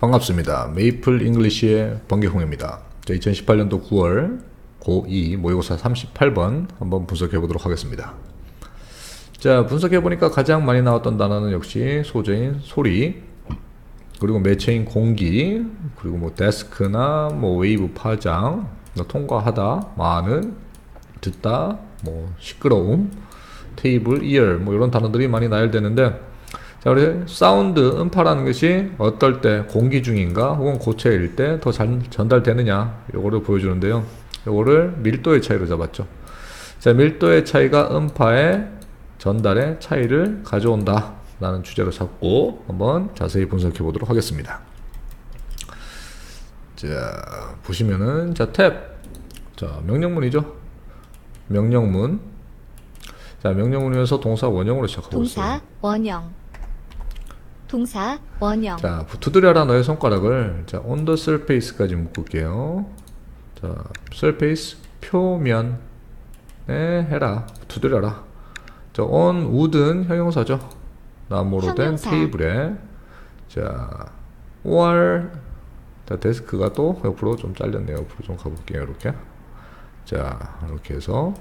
반갑습니다. 메이플 잉글리시의 번개홍입니다. 2018년도 9월 고2 모의고사 38번 한번 분석해 보도록 하겠습니다. 자, 분석해 보니까 가장 많이 나왔던 단어는 역시 소재인 소리, 그리고 매체인 공기, 그리고 뭐 데스크나 뭐 웨이브 파장, 뭐 통과하다, 많은, 듣다, 뭐 시끄러움, 테이블, 이어 뭐 이런 단어들이 많이 나열되는데 자, 우리 사운드, 음파라는 것이 어떨 때 공기 중인가 혹은 고체일 때 더 전달되느냐 요거를 보여주는데요. 요거를 밀도의 차이로 잡았죠. 자, 밀도의 차이가 음파의 전달의 차이를 가져온다 라는 주제로 잡고 한번 자세히 분석해 보도록 하겠습니다. 자, 보시면은 자, 탭. 자, 명령문이죠. 명령문. 자, 명령문이어서 동사 원형으로 시작하고 있어요. 동사 원형 동사 원형 자, 두드려라 너의 손가락을 자, on the surface까지 묶을게요. 자, surface 표면에 해라. 두드려라. 자, on wood은 형용사죠. 나무로 된 형용사. 테이블에 자, or 자, 데스크가 또 옆으로 좀 잘렸네요. 옆으로 좀 가볼게요. 이렇게. 자, 이렇게 해서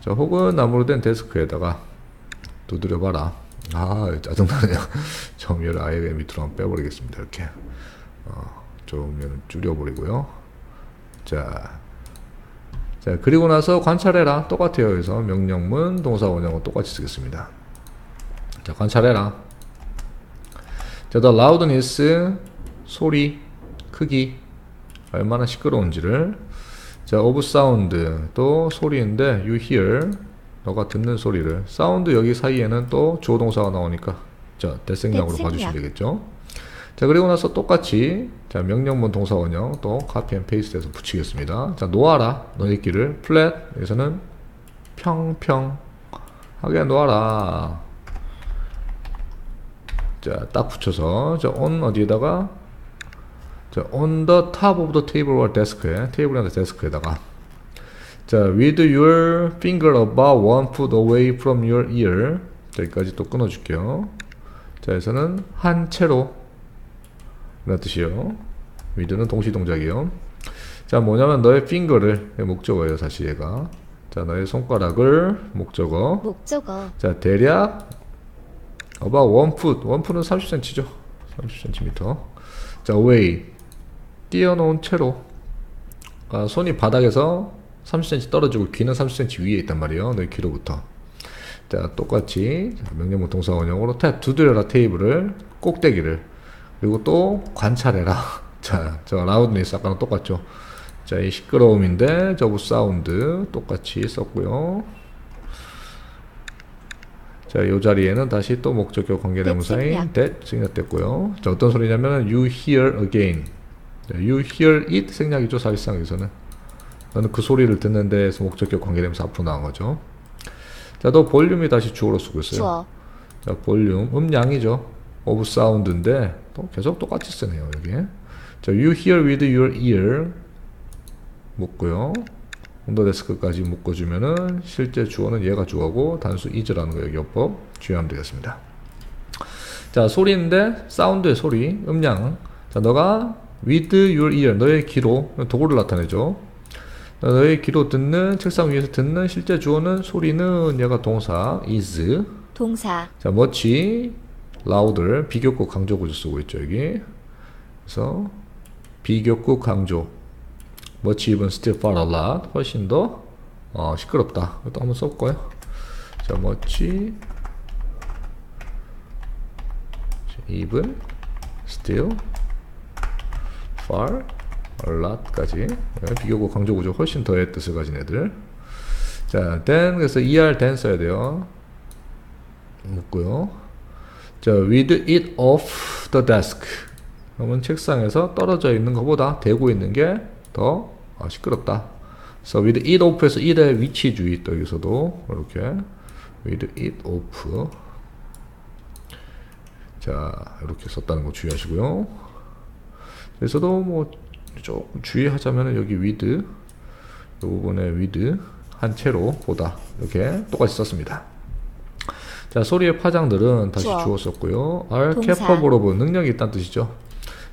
자, 혹은 나무로 된 데스크에다가 두드려 봐라. 아, 짜증나네요. 정렬을 아예 밑으로 한번 빼버리겠습니다. 이렇게. 어, 좀 줄여버리고요. 자. 자, 그리고 나서 관찰해라. 똑같아요. 여기서 명령문, 동사 원형은 똑같이 쓰겠습니다. 자, 관찰해라. 자, the loudness, 소리, 크기, 얼마나 시끄러운지를. 자, of sound, 또 소리인데, you hear, 너가 듣는 소리를. 사운드 여기 사이에는 또 주어 동사가 나오니까. 자 대생략으로 대생략. 봐주시면 되겠죠? 자 그리고 나서 똑같이 자 명령문 동사 원형 또 카피 앤 페이스트해서 붙이겠습니다. 자 놓아라. 길을. 플랫 여기서는 평평. 하게 놓아라. 자딱 붙여서 자 on 어디에다가? 자 on the top of the table or desk에 테이블이나 데스크에다가 자, with your finger about one foot away from your ear. 자, 여기까지 또 끊어줄게요. 자, 여기서는 한 채로. 이런 뜻이요. with는 동시 동작이요. 자, 뭐냐면 너의 finger를, 목적어예요, 사실 얘가. 자, 너의 손가락을, 목적어. 목적어 자, 대략 about one foot. one foot은 30cm죠. 30cm. 자, away. 띄어놓은 채로. 아, 손이 바닥에서 30cm 떨어지고 귀는 30cm 위에 있단 말이에요. 내 귀로부터. 자, 똑같이 명령문 동사 원형으로 탭 두드려라 테이블을 꼭대기를 그리고 또 관찰해라. 자, 저 라우드니스 아까랑 똑같죠. 자, 이 시끄러움인데 저부 사운드 똑같이 썼고요. 자, 이 자리에는 다시 또 목적격 관계대명사인 that 생략됐고요. 자, 어떤 소리냐면 you hear again. 자, you hear it 생략이죠, 사실상 여기서는. 너는 그 소리를 듣는 데에서 목적격 관계되면서 앞으로 나온 거죠. 자, 또 볼륨이 다시 주어로 쓰고 있어요. 주어 자, 볼륨, 음량이죠. of sound인데 또 계속 똑같이 쓰네요, 여기. 자, you hear with your ear 묶고요. 온더데스크까지 묶어주면은 실제 주어는 얘가 주어고 단수 is라는 거 여기 옆법 주의하면 되겠습니다. 자, 소리인데 사운드의 소리, 음량. 자, 너가 with your ear, 너의 귀로 도구를 나타내죠. 너의 귀로 듣는 책상 위에서 듣는 실제 주어는 소리는 얘가 동사 is. 동사. 자 much louder 비교급 강조 구조 쓰고 있죠 여기. 그래서 비교급 강조. much even still far a lot. 훨씬 더 어, 시끄럽다. 이것도 한번 써볼까요? 자 much even still far lot까지 네, 비교구 강조 구조 훨씬 더의 뜻을 가진 애들. 자, then 그래서 er then 써야 돼요. 묻고요. 자, with it off the desk. 그러면 책상에서 떨어져 있는 것보다 대고 있는 게 더 시끄럽다. 그래서 with it off에서 it의 위치 주의 또 여기서도 이렇게 with it off. 자, 이렇게 썼다는 거 주의하시고요. 그래서도 뭐 조금 주의하자면 여기 with 이 부분에 with 한 채로 보다 이렇게 똑같이 썼습니다. 자 소리의 파장들은 다시 주어. 썼고요. are capable of 능력이 있다는 뜻이죠.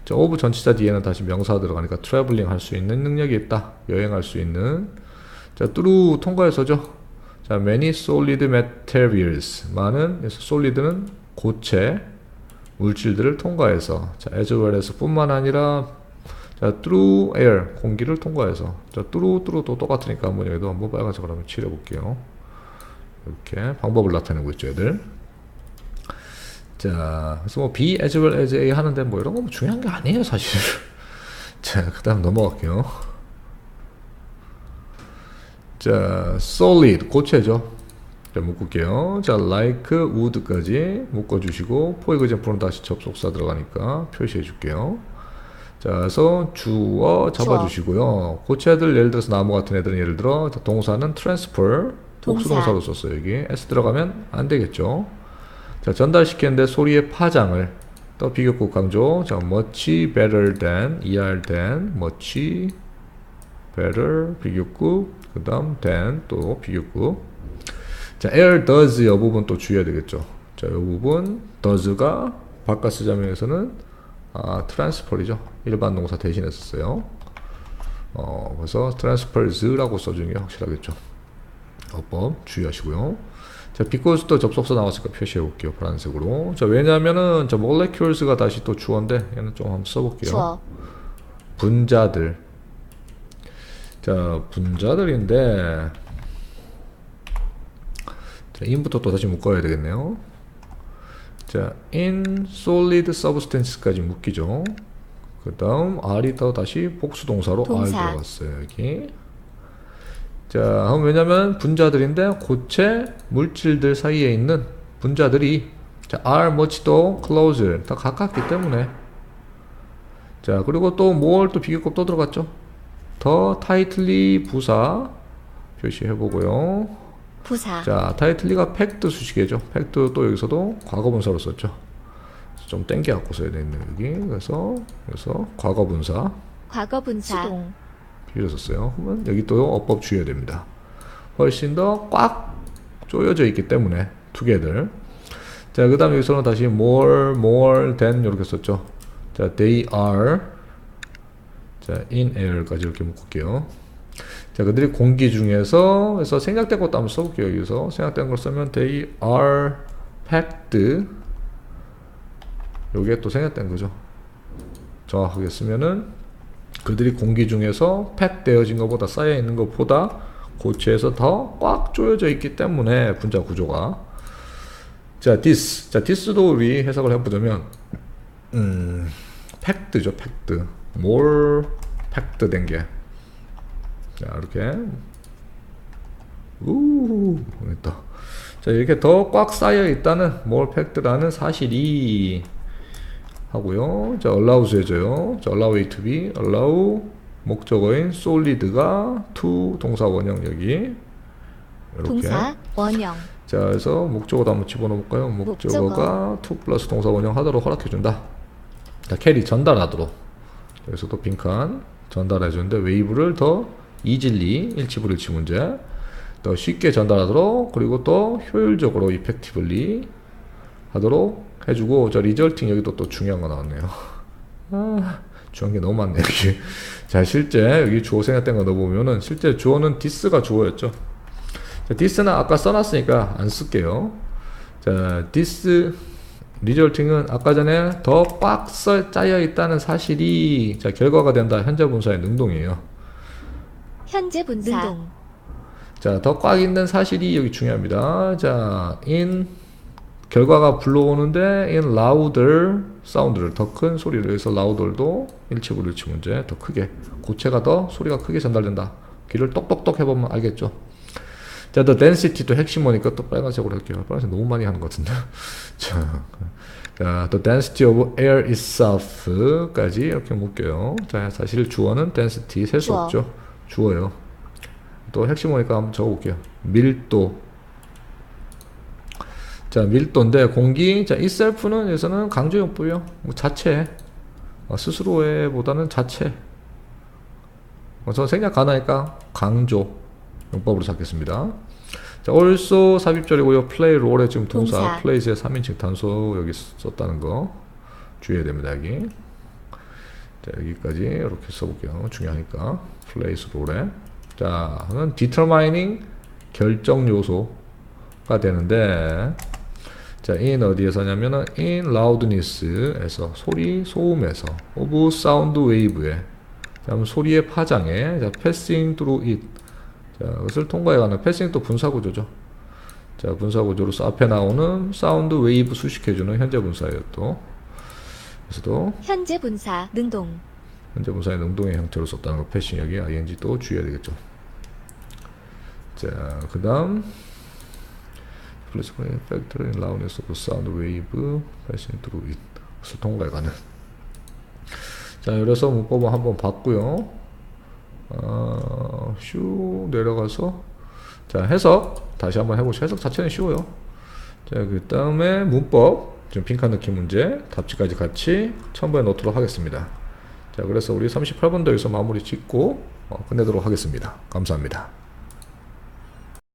자, 오브 전치사 뒤에는 다시 명사 들어가니까 트래블링 할 수 있는 능력이 있다. 여행할 수 있는. 자, through 통과해서죠. 자, many solid materials. 많은, 그래서 solid는 고체, 물질들을 통과해서. 자, as well as 뿐만 아니라, 자, through air. 공기를 통과해서. 자, through, through도 똑같으니까 한번 여기도 한번 빨간색으로 한번 칠해 볼게요. 이렇게 방법을 나타내고 있죠, 애들. 자, 그래서 뭐 be as well as a 하는데 뭐 이런 거 뭐 중요한 게 아니에요, 사실. 자, 그 다음 넘어갈게요. 자, solid, 고체죠. 자, 묶을게요. 자, like, wood까지 묶어 주시고, for example는 다시 접속사 들어가니까 표시해 줄게요. 자, 그래서 주어 잡아주시고요. 고체들 예를 들어서 나무 같은 애들은 예를 들어 자, 동사는 transfer, 복수동사로 썼어요, 여기. s 들어가면 안 되겠죠. 자, 전달시켰는데 소리의 파장을 또 비교급 강조. 자, much better than, er than, much better 비교급, 그 다음 than 또 비교급. 자, air does 이 부분 또 주의해야 되겠죠. 자, 이 부분 does가 바깥 쓰자면에서는 아, transfer이죠. 일반 동사 대신에 썼어요. 어, 그래서 transfers라고 써주는 게 확실하겠죠. 어법 주의하시고요. 자, 비코스도 접속사 나왔으니까 표시해 볼게요. 파란색으로. 자, 왜냐면은 저 molecules가 다시 또 주어인데 얘는 좀 한번 써볼게요. 주어. 분자들. 자, 분자들인데 자, in부터 또 다시 묶어야 되겠네요. 자, in solid substance까지 묶이죠. 그 다음 R이 더 다시 복수 동사로 동사. R 들어갔어요. 여기. 자, 그럼 왜냐면 분자들인데 고체 물질들 사이에 있는 분자들이 자, are much 더 closer 더 가깝기 때문에 자, 그리고 또 more 또 비교급 또 들어갔죠. 더 tightly 부사 표시해 보고요. 부사. 자, 타이틀리가 팩트 수식이죠. 팩트 또 여기서도 과거분사로 썼죠. 좀 땡겨 갖고 써야 되겠네요, 여기. 그래서, 그래서 과거분사 과거 분사. 수동. 비로 썼어요. 그러면 여기 또 어법 주의해야 됩니다. 훨씬 더 꽉 조여져 있기 때문에 두 개들. 자, 그 다음 여기서는 다시 more, more than 이렇게 썼죠. 자, they are. 자, in air까지 이렇게 묶을게요. 자, 그들이 공기 중에서 그래서 생략된 것도 한번 써볼게요. 여기서 생략된 걸 쓰면 they are packed. 요게 또 생략된 거죠. 정확하게 쓰면은 그들이 공기 중에서 팩되어진 것보다 쌓여 있는 것보다 고체에서 더 꽉 조여져 있기 때문에 분자 구조가 자 this 자 this도 우리 해석을 해보자면 음 팩드죠 팩드 more 팩드 된게 자 이렇게 우 됐다 자 이렇게 더 꽉 쌓여 있다는 more 팩드라는 사실이 하고요. 자, allow's 해줘요. 자, allow it to be, allow 목적어인 solid가 to 동사 원형 여기 이렇게. 동사. 원형. 자, 그래서 목적어도 한번 집어넣어볼까요? 목적어가 to 플러스 동사 원형 하도록 허락해준다. 자, 캐리 전달하도록. 여기서도 빈칸 전달해주는데 웨이브를 더 이질리 일치 불일치 문제 더 쉽게 전달하도록 그리고 또 효율적으로 이펙티블리 하도록 해주고 저 리절팅 여기도 또 중요한 거 나왔네요. 아, 중요한 게 너무 많네 여기. 자 실제 여기 주어 생략된 거 넣어보면은 실제 주어는 디스가 주어였죠. 자, 디스는 아까 써놨으니까 안 쓸게요. 자 디스 리절팅은 아까 전에 더꽉 짜여 있다는 사실이 자 결과가 된다 현재 분사의 능동이에요. 현재 분사. 능동. 자, 더 꽉 있는 사실이 여기 중요합니다. 자, in 결과가 불러오는데 in louder 사운드를 더 큰 소리를 해서 louder도 일치불일치 문제 더 크게 고체가 더 소리가 크게 전달된다. 귀를 똑똑똑 해보면 알겠죠. 자, the density도 핵심어니까 또 빨간색으로 할게요. 빨간색 너무 많이 하는 것 같은데. 자, 자, the density of air itself까지 이렇게 묶여요. 자, 사실 주어는 density 셀 수. 없죠. 주어요. 또 핵심 어니까 한번 적어볼게요. 밀도. 자, 밀도인데 공기. 자, itself는 여기서는 강조용법이요. 뭐 자체. 어, 스스로의 보다는 자체. 그래서 생략 가능하니까 강조 용법으로 잡겠습니다. 자, also 삽입절이고요. play role의 지금 동사, 동사. plays의 3인칭 단수 여기 썼다는 거 주의해야 됩니다. 여기. 자, 여기까지 이렇게 써볼게요. 중요하니까. 플레이스 롤에. 자, 는 determining 결정 요소가 되는데, 자, in 어디에서 하냐면은 in loudness에서 소리 소음에서 of sound wave에 다음 소리의 파장에 자, passing through it 자, 그것을 통과해 가는 passing 또 분사 구조죠. 자, 분사 구조로서 앞에 나오는 사운드 웨이브 수식해 주는 현재 분사예요 또. 그래서도 현재 분사 능동 현재 분사의 능동의 형태로 썼다는 거 패싱 여기 ing 또 주의해야 되겠죠. 자, 그 다음 플래시포인 팩터리 라운에서 그 사운드 웨이브 패싱 트루 잇 그래서 통과해 가는 자, 그래서 문법은 한번 봤고요. 어, 슈 내려가서 자, 해석 다시 한번 해보시죠. 해석 자체는 쉬워요. 자, 그 다음에 문법 지금 핑크한 느낌 문제 답지까지 같이 첨부해 놓도록 하겠습니다. 자, 그래서 우리 38번 더 여기서 마무리 짓고 어, 끝내도록 하겠습니다. 감사합니다.